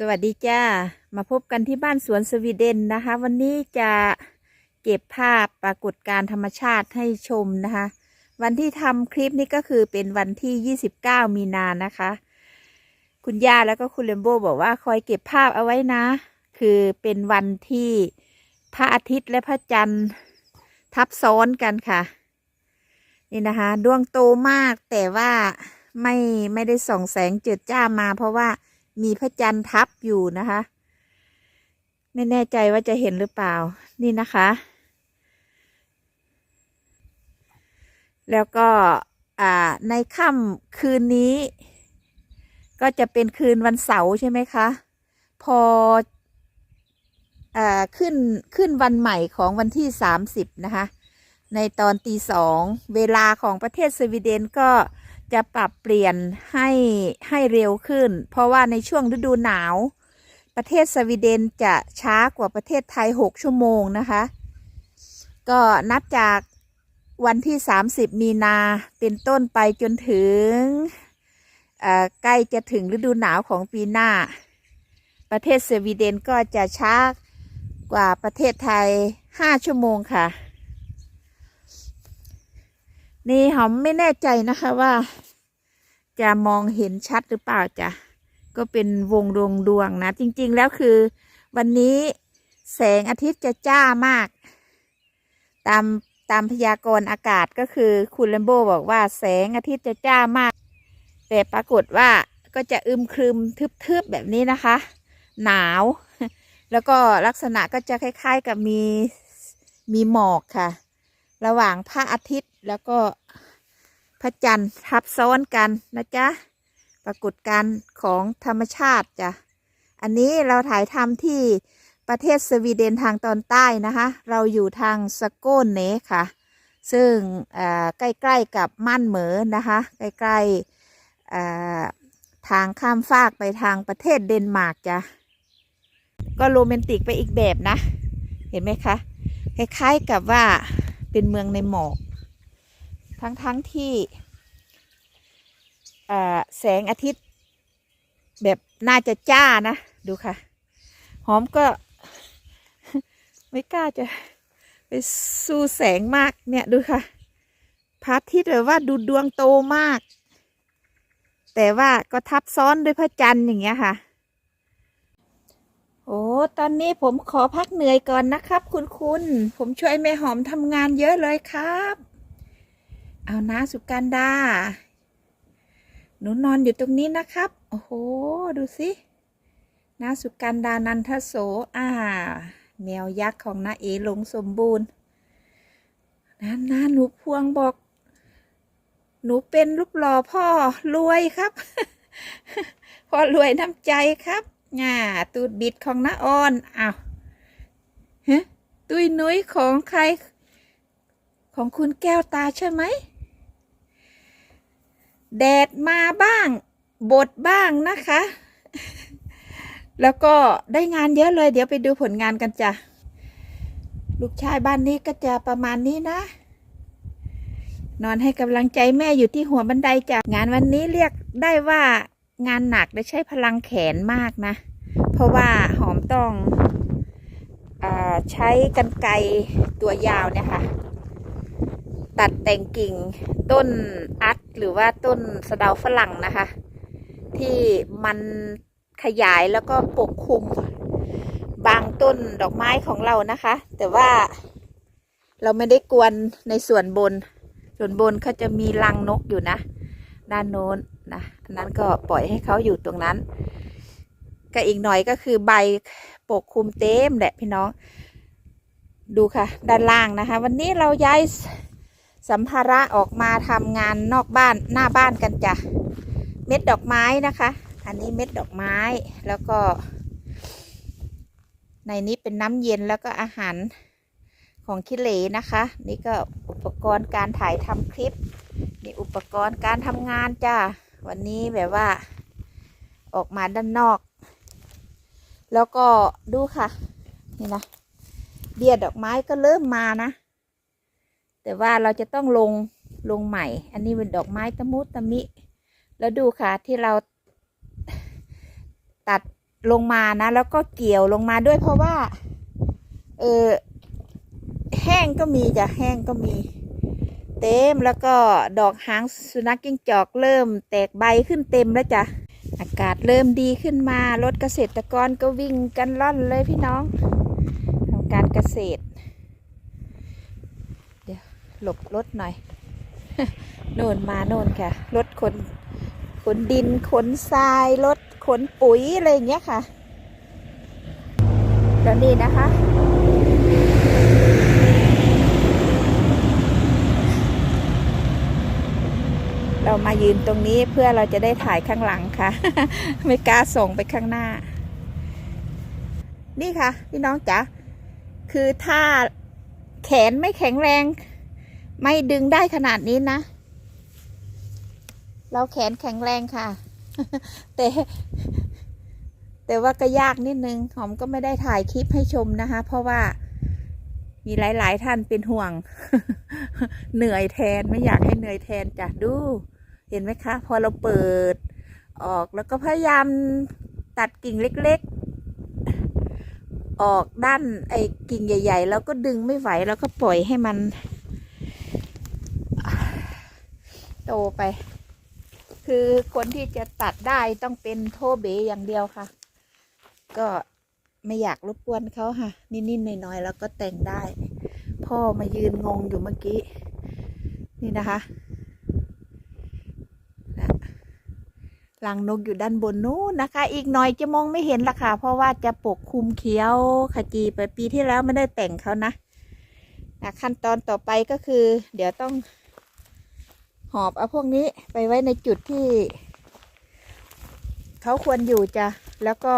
สวัสดีจ้า มาพบกันที่บ้านสวนสวีเดนนะคะ วันนี้จะเก็บภาพปรากฏการธรรมชาติให้ชมนะคะ วันที่ทำคลิปนี้ก็คือเป็นวันที่ 29 มีนานะคะ คุณย่าแล้วก็คุณเลมโบบอกว่าคอยเก็บภาพเอาไว้นะ คือเป็นวันที่พระอาทิตย์และพระจันทร์ทับซ้อนกันค่ะ นี่นะคะดวงโตมากแต่ว่าไม่ไม่ได้ส่องแสงเจิดจ้ามาเพราะว่า มีพระจันทร์ทับอยู่นะคะ ไม่แน่ใจว่าจะเห็นหรือเปล่า นี่นะคะ แล้วก็ในค่ำคืนนี้ ก็จะเป็นคืนวันเสาร์ใช่ไหมคะ พออขึ้นขึ้นวันใหม่ของวันที่ 30 นะคะ ในตอนตีสอง เวลาของประเทศสวีเดนก็ จะปรับเปลี่ยนให้ให้เร็วขึ้น เพราะว่าในช่วงฤดูหนาว ประเทศสวีเดนจะช้ากว่าประเทศไทย 6 ชั่วโมงนะคะ ก็นับจากวันที่ 30 มีนาเป็นต้นไปจนถึงใกล้จะถึงฤดูหนาวของปีหน้า ประเทศสวีเดนก็จะช้ากว่าประเทศไทย 5 ชั่วโมงค่ะ นี่หอมไม่แน่ใจนะคะว่า จะมองเห็นชัดหรือเปล่าจ้ะก็เป็นวงดวงดวงนะ จริง ๆ แล้วคือ วันนี้แสงอาทิตย์จะจ้ามาก ตามตามพยากรณ์อากาศก็คือคุณเลมโบบอกว่าแสงอาทิตย์จะจ้ามาก แต่ปรากฏว่าก็จะอึมครึมทึบๆแบบนี้นะคะ หนาว แล้วก็ลักษณะก็จะคล้าย ๆ กับมีมีหมอกค่ะ ระหว่างพระอาทิตย์ แล้วก็พระจันทร์ทับซ้อนกันนะจ๊ะ ปรากฏการของธรรมชาติจ้ะ อันนี้เราถ่ายทำที่ประเทศสวีเดนทางตอนใต้นะคะ เราอยู่ทางสโกนเนค่ะ ซึ่งเอ่อใกล้ๆกับม่านเหมอนะคะ ใกล้ๆเอ่อทางข้ามฟากไปทางประเทศเดนมาร์กจ้ะ ก็โรแมนติกไปอีกแบบนะ เห็นไหมคะ คล้ายๆกับว่าเป็นเมืองในหมอก ทั้งๆที่เอ่แสงอาทิตย์ แบบน่าจะจ้านะ ดูค่ะ หอมก็ ไม่กล้าจะไปสู้แสงมากเนี่ยดูค่ะพระอาทิตย์แบบว่าดูดวงโตมาก แต่ว่าก็ทับซ้อนด้วยพระจันทร์อย่างเงี้ยค่ะ โอ้ตอนนี้ผมขอพักเหนื่อยก่อนนะครับ คุณคุณ ผมช่วยแม่หอมทำงานเยอะเลยครับ เอานะสุกันดา หนูนอนอยู่ตรงนี้นะครับ โอ้โห ดูสินาสุกันดานันทโส อ่า แมวยักษ์ของนาเอหลงสมบูรณ์นั่นนะหนูพวงบอก หนูเป็นรูปหล่อพ่อรวยครับ พ่อรวยน้ำใจครับง่าตูดบิดของนาออนอ้าวฮะตุยนุ้ยของใคร ของคุณแก้วตาใช่ไหม แดดมาบ้าง บดบ้างนะคะ แล้วก็ได้งานเยอะเลย เดี๋ยวไปดูผลงานกันจ้ะ ลูกชายบ้านนี้ก็จะประมาณนี้นะ นอนให้กำลังใจแม่อยู่ที่หัวบันไดจ้ะ งานวันนี้เรียกได้ว่างานหนักและใช้พลังแขนมากนะ เพราะว่าหอมต้องอใช้กันไกตัวยาวเนี่ยค่ะ ตัดแต่งกิ่งต้นอัด หรือว่าต้นสะเดาฝรั่งนะคะ ที่มันขยายแล้วก็ปกคลุม บางต้นดอกไม้ของเรานะคะ แต่ว่าเราไม่ได้กวนในส่วนบน ส่วนบนเขาจะมีรังนกอยู่นะ ด้านโน้นนะอันนั้นก็ปล่อยให้เขาอยู่ตรงนั้น ก็อีกหน่อยก็คือใบปกคลุมเต็มแหละพี่น้อง ดูค่ะ ด้านล่างนะคะ วันนี้เราย้าย สัมภาระออกมาทำงานนอกบ้านหน้าบ้านกันจ้ะ เม็ดดอกไม้นะคะ อันนี้เม็ดดอกไม้แล้วก็ ในนี้เป็นน้ำเย็นแล้วก็อาหารของคิเลนะคะ นี่ก็อุปกรณ์การถ่ายทำคลิป นี่อุปกรณ์การทำงานจ้าวันนี้แบบว่า ออกมาด้านนอก แล้วก็ดูค่ะ นี่นะเบี้ยดอกไม้ก็เริ่มมานะ แต่ว่าเราจะต้องลงลงใหม่ อันนี้เป็นดอกไม้ตะมุตะมิ แล้วดูค่ะที่เราตัดลงมานะ แล้วก็เกี่ยวลงมาด้วยเพราะว่า เออแห้งก็มีจ้ะแห้งก็มี เต็มแล้วก็ดอกหางสุนัขกิ้งจอกเริ่ม แตกใบขึ้นเต็มแล้วจ้ะอากาศเริ่มดีขึ้นมารถเกษตรกรก็วิ่งกันล่อนเลยพี่น้องทำการเกษตร หลบรถหน่อย โน่นมาโน่นค่ะ รถขนขนดินขนทรายรถขนปุ๋ยอะไรอย่างเงี้ยค่ะตอนนี้นะคะ เรามายืนตรงนี้เพื่อเราจะได้ถ่ายข้างหลังค่ะ ไม่กล้าส่งไปข้างหน้า นี่ค่ะ พี่น้องจ๋าคือถ้าแขนไม่แข็งแรง ไม่ดึงได้ขนาดนี้นะ เราแขนแข็งแรงค่ะ แต่แต่ว่าก็ยากนิดนึง หอมก็ไม่ได้ถ่ายคลิปให้ชมนะคะ เพราะว่ามีหลาย ๆ ท่านเป็นห่วง เหนื่อยแทนไม่อยากให้เหนื่อยแทนจ้ะดู เห็นไหมคะ พอเราเปิด ออกแล้วก็พยายามตัดกิ่งเล็ก ๆ ออกด้านไอ้กิ่งใหญ่ ๆ แล้วก็ดึงไม่ไหวแล้วก็ปล่อยให้มัน โตไป คือคนที่จะตัดได้ต้องเป็นโทเบอย่างเดียวค่ะ ก็ไม่อยากรบกวนเขาค่ะ นิดๆหน่อยๆแล้วก็แต่งได้ พ่อมายืนงงอยู่เมื่อกี้ นี่นะคะนะรังนกอยู่ด้านบนนู้นนะคะ อีกหน่อยจะมองไม่เห็นละค่ะ เพราะว่าจะปกคลุมเขียวขจีไปปีที่แล้วไม่ได้แต่งเขานะนะ ขั้นตอนต่อไปก็คือ เดี๋ยวต้อง อบเอาพวกนี้ไปไว้ในจุดที่เขาควรอยู่จ้ะ แล้วก็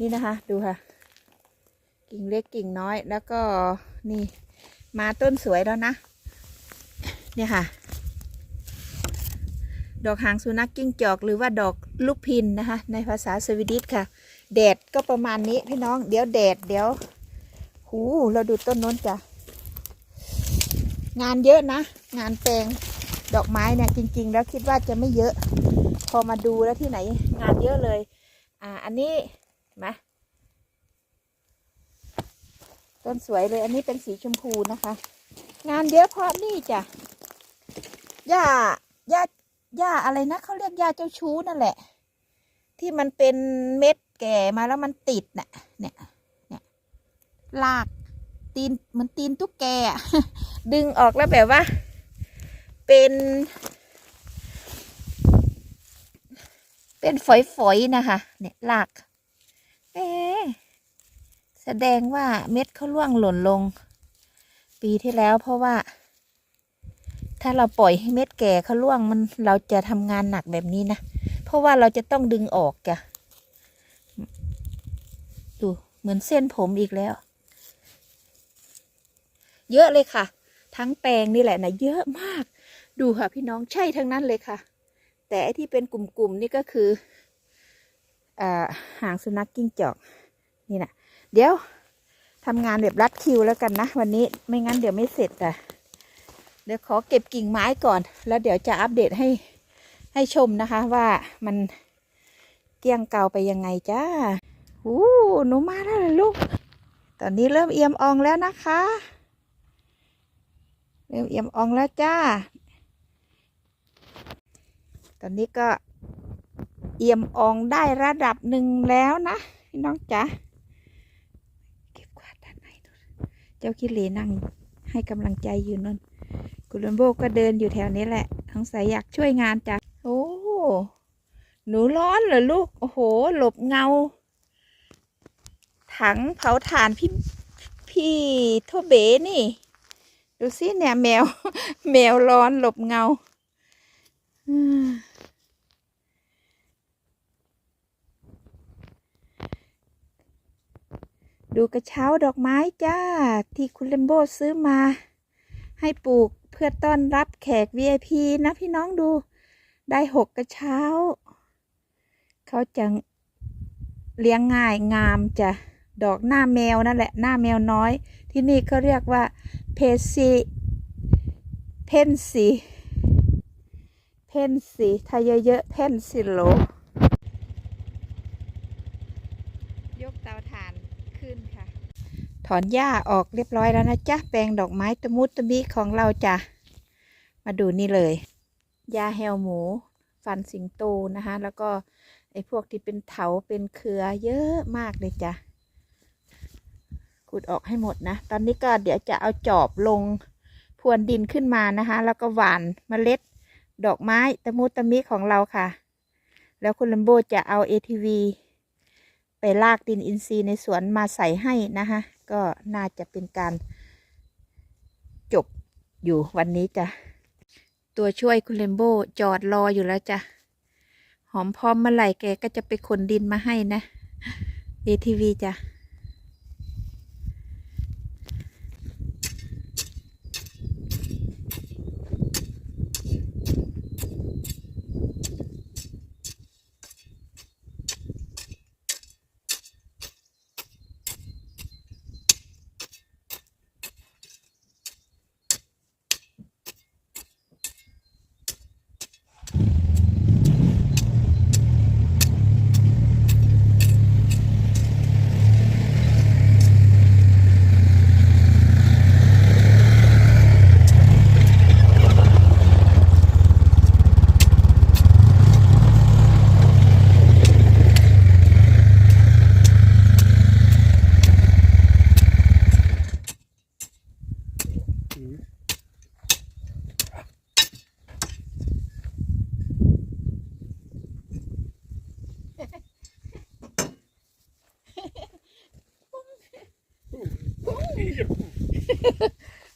นี่นะคะดูค่ะ กิ่งเล็กกิ่งน้อยแล้วก็นี่มาต้นสวยแล้วนะ เนี่ยค่ะ ดอกหางสุนัขกิ้งจอกหรือว่าดอกลูกพินนะคะ ในภาษาสวีดิชค่ะ แดดก็ประมาณนี้พี่น้อง เดี๋ยวแดดเดี๋ยว หูเราดูต้นโน้นจ้ะ งานเยอะนะ งานแปลงดอกไม้เนี่ยจริง ๆ แล้วคิดว่าจะไม่เยอะ พอมาดูแล้วที่ไหน งานเยอะเลย อ่า อันนี้เห็นไหมต้นสวยเลยอันนี้เป็นสีชมพูนะคะ งานเยอะเพราะนี่จ้ะหญ้าหญ้าหญ้าอะไรนะเขาเรียกหญ้าเจ้าชู้นั่นแหละ ที่มันเป็นเม็ดแก่มาแล้วมันติดน่ะเนี่ยเนี่ยลากตีนเหมันตีนตุ๊กแกอะ ดึงออกแล้วแบบว่า เป็น เป็นฝอยๆนะคะ เนี่ยหลากเอ๊แสดงว่าเม็ดเขาล่วงหล่นลง ปีที่แล้วเพราะว่า ถ้าเราปล่อยให้เม็ดแก่เขาล่วงมันเราจะทำงานหนักแบบนี้นะ เพราะว่าเราจะต้องดึงออกจ้ะดูเหมือนเส้นผมอีกแล้ว เยอะเลยค่ะ ทั้งแปลงนี่แหละนะเยอะมาก ดูค่ะพี่น้องใช่ทั้งนั้นเลยค่ะ แต่ที่เป็นกลุ่มๆนี่ก็คืออ่าหางสุนัขกิ้งจอกนี่นะเดี๋ยวทำงานแบบรัดคิวแล้วกันนะ วันนี้ไม่งั้นเดี๋ยวไม่เสร็จอะเดี๋ยวขอเก็บกิ่งไม้ก่อน แล้วเดี๋ยวจะอัปเดตให้ให้ชมนะคะว่ามันเกลี้ยงเกลาไปยังไงจ้าอู้หนูมาแล้วเหรอลูก ตอนนี้เริ่มเอี่ยมอองแล้วนะคะ เริ่มเอี่ยมอองแล้วจ้า ตอนนี้ก็เอี่ยมอองได้ระดับหนึ่งแล้วนะพี่น้องจ๋าเก็บกวาดด้านในนู่นเจ้าคิเลนั่งให้กำลังใจอยู่นั่นกุลัมโบก็เดินอยู่แถวนี้แหละสงสัยอยากช่วยงานจ้ะโอ้หนูร้อนเหรอลูก โอ้โห หลบเงา ถังเผาถ่านพี่พี่ทเบนี่ ดูสิเนี่ยแมว แมวร้อนหลบเงาดูกระเช้าดอกไม้จ้า ที่คุณเลมโบซื้อมา ให้ปลูกเพื่อต้อนรับแขก VIP นะพี่น้องดู ได้หกกระเช้า เขาจะเลี้ยงง่ายงามจ้ะ ดอกหน้าแมวนั่นแหละหน้าแมวน้อย ที่นี่เขาเรียกว่าเพซีเพนสีเพนสีถ้าเยอะๆเพนซิโลยกเตาถ่านขึ้นค่ะ ถอนหญ้าออกเรียบร้อยแล้วนะจ๊ะแปลงดอกไม้ตะมุตะมิของเราจ้ะมาดูนี่เลยหญ้าแฮวหมู ฟันสิงโตนะคะ แล้วก็ไอ้พวกที่เป็นเถาเป็นเครือเยอะมากเลยจ้ะ ขุดออกให้หมดนะ ตอนนี้ก็เดี๋ยวจะเอาจอบลงพรวนดินขึ้นมานะคะ แล้วก็หว่านเมล็ด ดอกไม้ตะมุตะมิของเราค่ะ แล้วคุณลัมโบจะเอา ATV ไปลากดินอินทรีย์ในสวนมาใส่ให้นะคะ ก็น่าจะเป็นการจบอยู่วันนี้จ้ะ ตัวช่วยคุณเลมโบจอดรออยู่แล้วจ้ะ หอมพร้อมเมื่อไหร่แกก็จะไปขนดินมาให้นะ ATV จ้ะ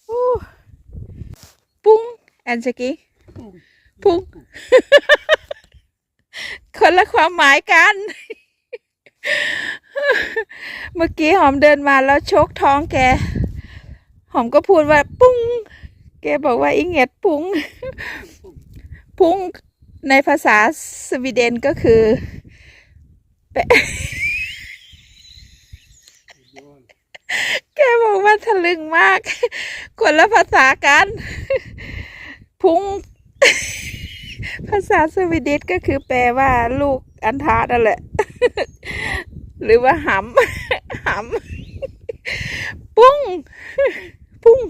อู้ปุ้งแอนสกี้ปุ้งคนละความหมายกัน เมื่อกี้หอมเดินมาแล้วชกท้องแก หอมก็พูดว่า ปุ้ง แกบอกว่าอิงเงดปุ้งปุ้งในภาษาสวีเดนก็คือแปะแกบอกว่าทะลึงมาก คนละภาษากัน พุง ภาษาสวีเดนก็คือแปลว่าลูกอันทานั่นแหละ หรือว่าหำหำปุ้ง ปุ้ง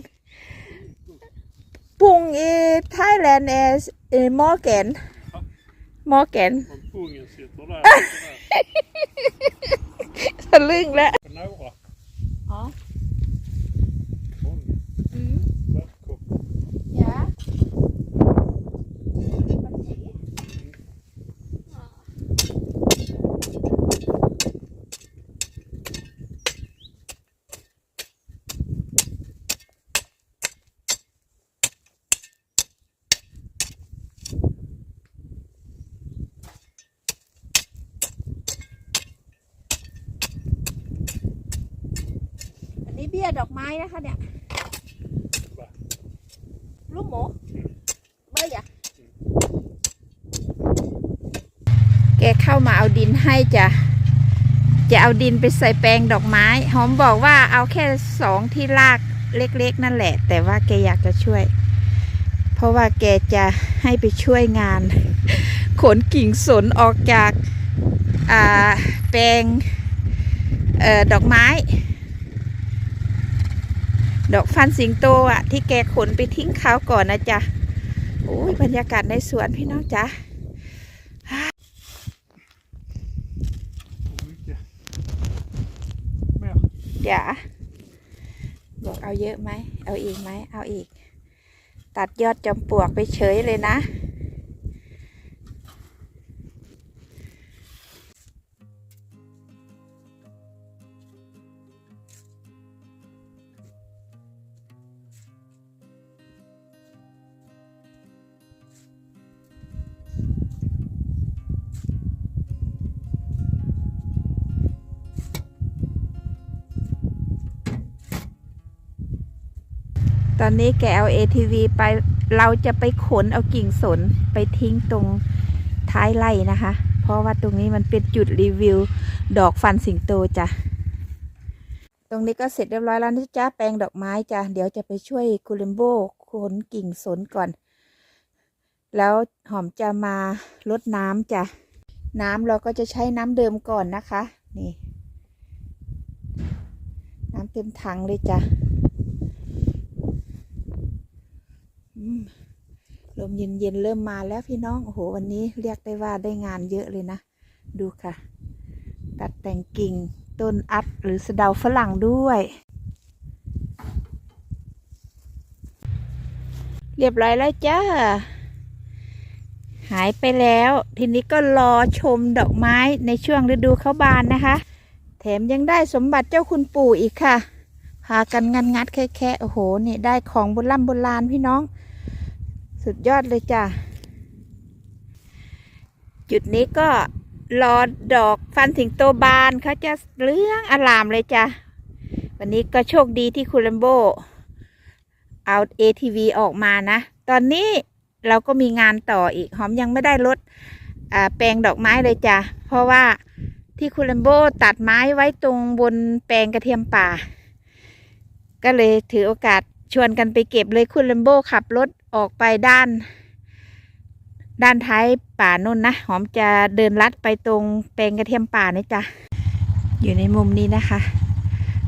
ปุ้งเอไทยแลนด์เอสเอมอร์แกนมอร์แกน Van pungen sitter där. ทะลึงแล้ว På några. อ๋อ Pung. อืม Värtkopp. Ja. อันนี้เบี้ยดอกไม้นะคะเนี่ย Va? แกเข้ามาเอาดินให้จ้ะ จะเอาดินไปใส่แปลงดอกไม้ หอมบอกว่าเอาแค่สองที่รากเล็กๆ นั่นแหละ แต่ว่าแกอยากจะช่วย เพราะว่าแกจะให้ไปช่วยงาน ขนกิ่งสนออกจากแปลงออดอกไม้ ฟันสิงโตอะ ที่แกขนไปทิ้งเขาวก่อนนะจ๊ะโอ้ยบรรยากาศในสวนพี่น้องจ๊ะ Hur mycket? Mer? เดี๋ยวบอกเอาเยอะไหม เอาอีกไหม เอาอีก ตัดยอดจอมปลวกไปเฉยเลยนะ อนนี้แกเอา ATV ไปเราจะไปขนเอากิ่งสนไปทิ้งตรงท้ายไร่นะคะ เพราะว่าตรงนี้มันเป็นจุดรีวิว ดอกฟันสิงโตจ้ะตรงนี้ก็เสร็จเรียบร้อยแล้วนะจ๊ะแปลงดอกไม้จ้ะเดี๋ยวจะไปช่วยคูเลมโบขนกิ่งสนก่อน แล้วหอมจะมาลดน้ำจ้ะน้ำเราก็จะใช้น้ำเดิมก่อนนะคะ นี่ น้ำเต็มถังเลยจ้ะ ลมเย็นๆเริ่มมาแล้วพี่น้อง โอ้โห วันนี้เรียกได้ว่าได้งานเยอะเลยนะ ดูค่ะ ตัดแต่งกิ่ง ต้นอัดหรือสะเดาฝรั่งด้วย เรียบร้อยแล้วจ้า หายไปแล้ว ทีนี้ก็รอชมดอกไม้ในช่วงฤดูเขาบานนะคะ แถมยังได้สมบัติเจ้าคุณปู่อีกค่ะ พากันงันงัดแค่แค่โอ้โห นี่ได้ของโบราณโบราณพี่น้อง สุดยอดเลยจ้ะ จุดนี้ก็รอดอกฟันสิงโตบานเขาจะเรื่องอลามเลยจ้ะ วันนี้ก็โชคดีที่คุณลัมโบเอา ATV ออกมานะ ตอนนี้เราก็มีงานต่ออีก หอมยังไม่ได้ลดแปลงดอกไม้เลยจ้ะ เพราะว่าที่คุณลัมโบตัดไม้ไว้ตรงบนแปลงกระเทียมป่า ก็เลยถือโอกาสชวนกันไปเก็บเลยคุณลัมโบขับรถ ออกไปด้าน ด้านท้ายป่านุ่นนะ หอมจะเดินลัดไปตรงแปลงกระเทียมป่านี่จ้ะ อยู่ในมุมนี้นะคะ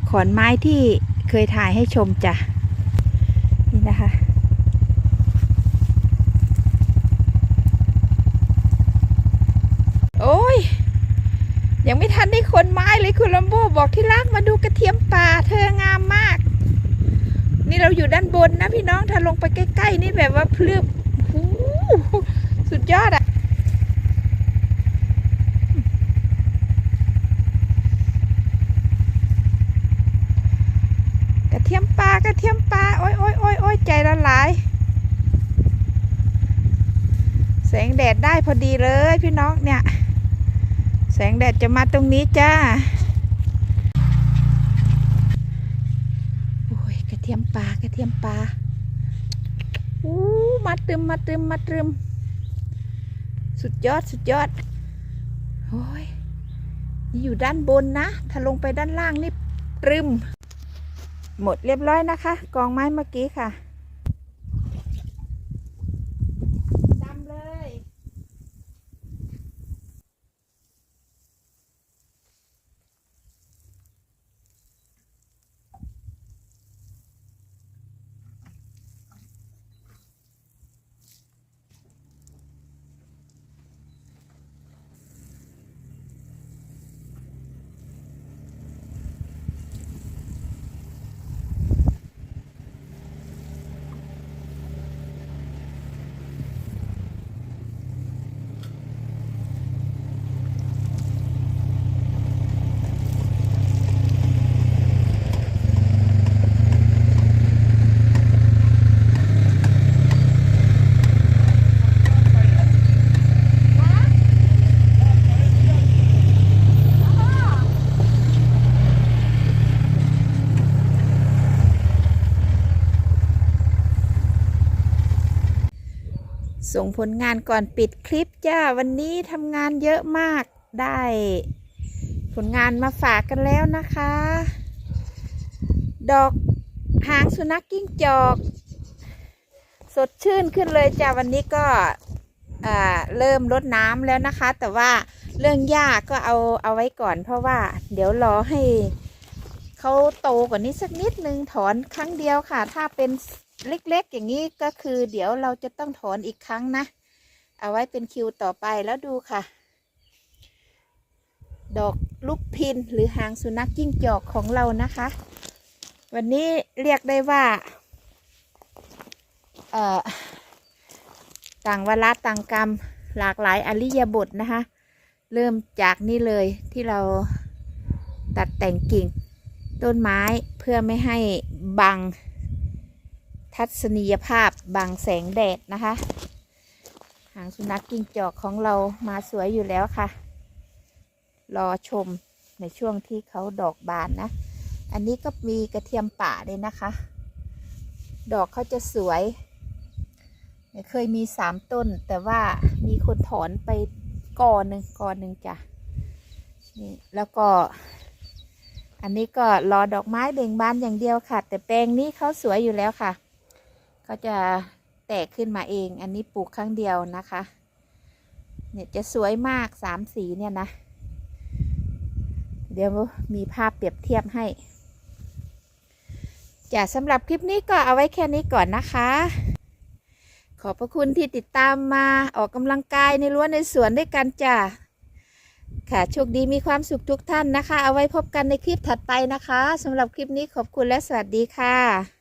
ขอนไม้ที่เคยถ่ายให้ชมจ้ะ นี่นะคะโอ้ยยังไม่ทันได้ขนไม้เลยคุณลัมโบบอกที่รักมาดูระเทียมป่าเธองามมาก นี่เราอยู่ด้านบนนะพี่น้องถ้าลงไปใกล้ๆนี่แบบว่าพลืบหูสุดยอดอะกระเทียมป่ากระเทียมป่าโอ้ยโอ้ยโอ้ยโอ้ยใจละลาย แสงแดดได้พอดีเลยพี่น้องเนี่ย แสงแดดจะมาตรงนี้จ้า โอ้ยกระเทียมปลากระเทียมปลาอู้ มาตึมมาตึมมาตึมสุดยอดสุดยอดโอ้ยนี่อยู่ด้านบนนะ ถ้าลงไปด้านล่างนี่ตรึม หมดเรียบร้อยนะคะ กองไม้เมื่อกี้ค่ะดำเลย ส่งผลงานก่อนปิดคลิปจ้า วันนี้ทำงานเยอะมากได้ ผลงานมาฝากกันแล้วนะคะ ดอกหางสุนัขกิ้งจอก สดชื่นขึ้นเลยจ้า วันนี้ก็เริ่มลดน้ำแล้วนะคะ แต่ว่าเรื่องหญ้าก็เอาเอาไว้ก่อน เพราะว่าเดี๋ยวรอให้เขาโตกว่านี้สักนิดนึงถอนครั้งเดียวค่ะ ถ้าเป็น เล็กๆ อย่างนี้ก็คือเดี๋ยวเราจะต้องถอนอีกครั้งนะ เอาไว้เป็นคิวต่อไปแล้วดูค่ะ ดอกลูกพินหรือหางสุนัขจิ้งจอกของเรานะคะ วันนี้เรียกได้ว่าต่างเวลาต่างกรรมหลากหลายอริยบทนะคะ เริ่มจากนี่เลยที่เราตัดแต่งกิ่งต้นไม้เพื่อไม่ให้บัง ทัศนียภาพบังแสงแดดนะคะ หางสุนัขกิ้งจอกของเรามาสวยอยู่แล้วค่ะ รอชมในช่วงที่เขาดอกบานนะ อันนี้ก็มีกระเทียมป่าเลยนะคะ ดอกเขาจะสวย เคยมีสามต้น แต่ว่ามีคนถอนไปก่อนหนึ่งก่อนหนึ่งจ้ะนี่แล้วก็ อันนี้ก็รอดอกไม้เบ่งบานอย่างเดียวค่ะ แต่แปลงนี้เขาสวยอยู่แล้วค่ะ เขาจะแตกขึ้นมาเอง อันนี้ปลูกครั้งเดียวนะคะ เนี่ยจะสวยมากสามสีเนี่ยนะ เดี๋ยวมีภาพเปรียบเทียบให้จะสำหรับคลิปนี้ก็เอาไว้แค่นี้ก่อนนะคะ ขอบพระคุณที่ติดตามมาออกกำลังกายในรั้วในสวนด้วยกันจ้ะค่ะโชคดีมีความสุขทุกท่านนะคะ เอาไว้พบกันในคลิปถัดไปนะคะสำหรับคลิปนี้ขอบคุณและสวัสดีค่ะ